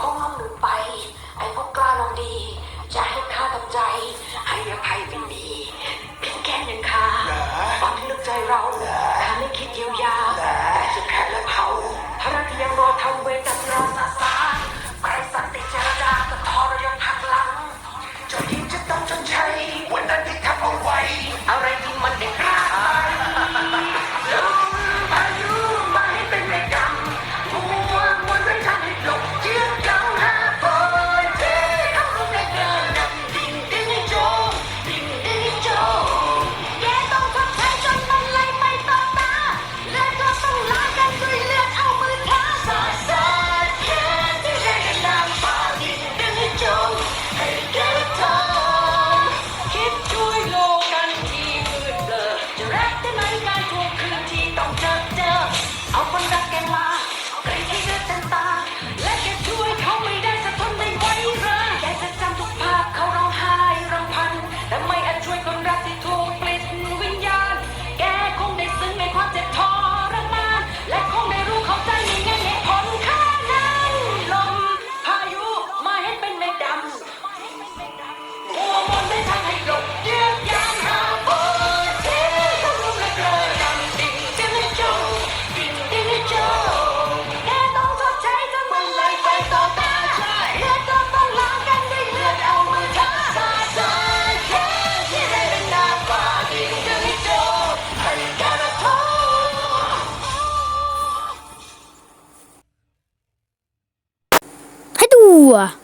คงต้องลืมไป ไอ้พวกกล้าลองดี จะให้ข้าทำใจ ให้อภัยไม่มี Lua.